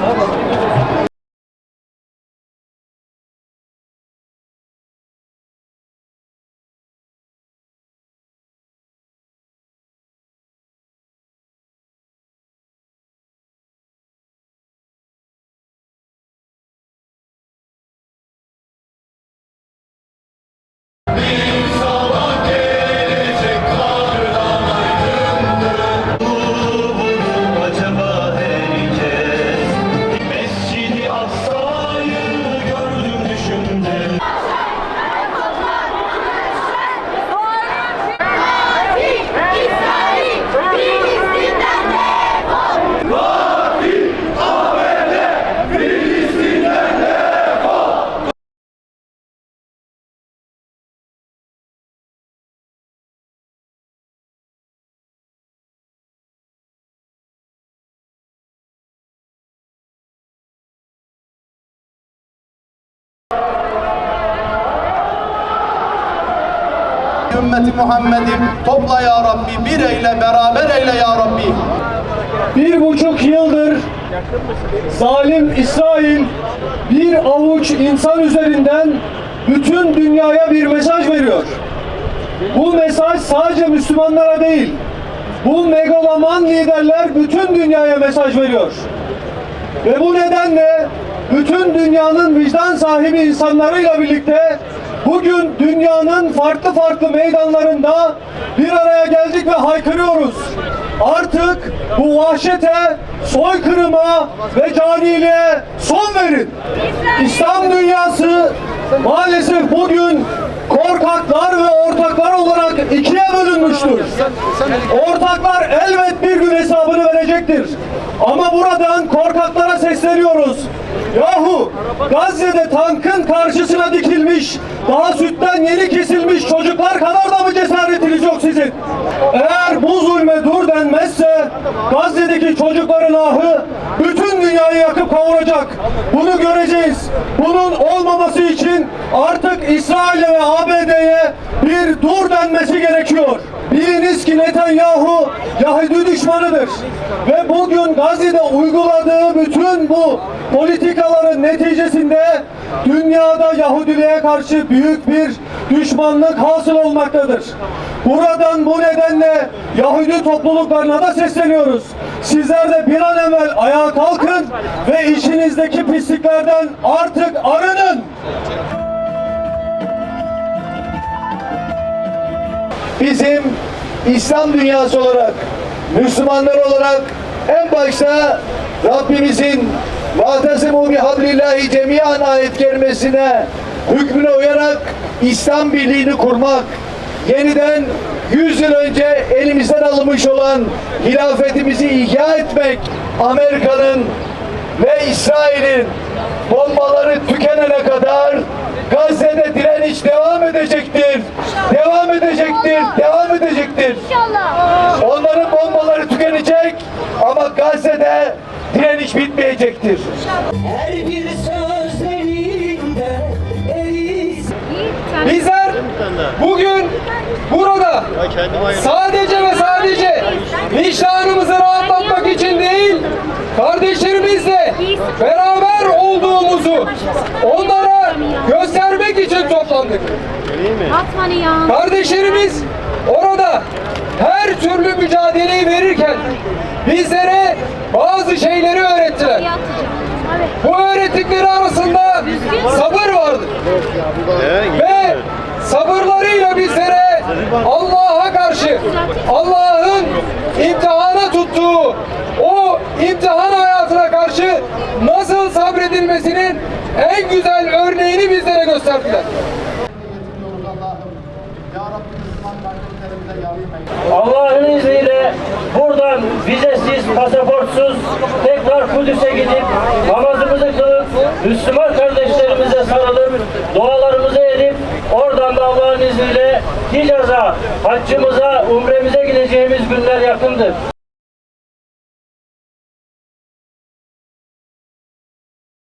Acaba Ümmeti Muhammed'im topla ya Rabbi, bir eyle, beraber eyle ya Rabbi. Bir buçuk yıldır zalim İsrail bir avuç insan üzerinden bütün dünyaya bir mesaj veriyor. Bu mesaj sadece Müslümanlara değil, bu megaloman liderler bütün dünyaya mesaj veriyor. Ve bu nedenle bütün dünyanın vicdan sahibi insanlarıyla birlikte bugün dünyanın farklı farklı meydanlarında bir araya geldik ve haykırıyoruz. Artık bu vahşete, soykırıma ve caniliğe son verin. İslam dünyası maalesef bugün korkaklar ve ortaklar olarak ikiye bölünmüştür. Ortaklar elbet bir gün hesabını verecektir. Ama buradan korkaklara sesleniyoruz. Yahu Gazze'de tankın karşısına dikilmiş, daha sütten yeni kesilmiş çocuklar kadar da mı cesaretiniz yok sizin? Eğer bu zulme dur denmezse Gazze'deki çocukların ahı bütün dünyayı yakıp kavuracak. Bunu göreceğiz. Bunun olmaması için artık İsrail'e ve ABD'ye bir dur denmesi gerekiyor. Biliniz ki Netanyahu Yahudi düşmanıdır. Ve bugün Gazze'de uyguladığı bütün bu politikaların neticesinde dünyada Yahudiliğe karşı büyük bir düşmanlık hasıl olmaktadır. Buradan bu nedenle Yahudi topluluklarına da sesleniyoruz. Sizler de bir an evvel ayağa kalkın ve içinizdeki pisliklerden artık arının. Bizim İslam dünyası olarak, Müslümanlar olarak en başta Rabbimizin وَاَتَسِمُوا بِحَبْلِ اللّٰهِ cemiyan ayet kerimesine hükmüne uyarak İslam birliğini kurmak, yeniden 100 yıl önce elimizden alınmış olan hilafetimizi ihya etmek, Amerika'nın ve İsrail'in bombaları tükenene kadar Gazze'de direniş devam edecektir. Bitmeyecektir. Her bir sözlerinde eriz Bizler bugün burada sadece ve sadece vicdanımızı rahatlatmak için değil, kardeşlerimizle beraber olduğumuzu onlara göstermek için toplandık. Kardeşlerimiz verirken bizlere bazı şeyleri öğrettiler. Bu öğrettikleri arasında sabır vardı. Ve sabırlarıyla bizlere Allah'a karşı Allah'ın imtihana tuttuğu o imtihan hayatına karşı nasıl sabredilmesinin en güzel örneğini bizlere gösterdiler. Ya Rabbi Müslüman kardeşlerimize yardım eyle. Allah'ın izniyle buradan vizesiz, pasaportsuz tekrar Kudüs'e gidip namazımızı kılıp Müslüman kardeşlerimize sarılıp dualarımızı edip oradan da Allah'ın izniyle Hicaz'a, haccımıza, umremize gideceğimiz günler yakındır.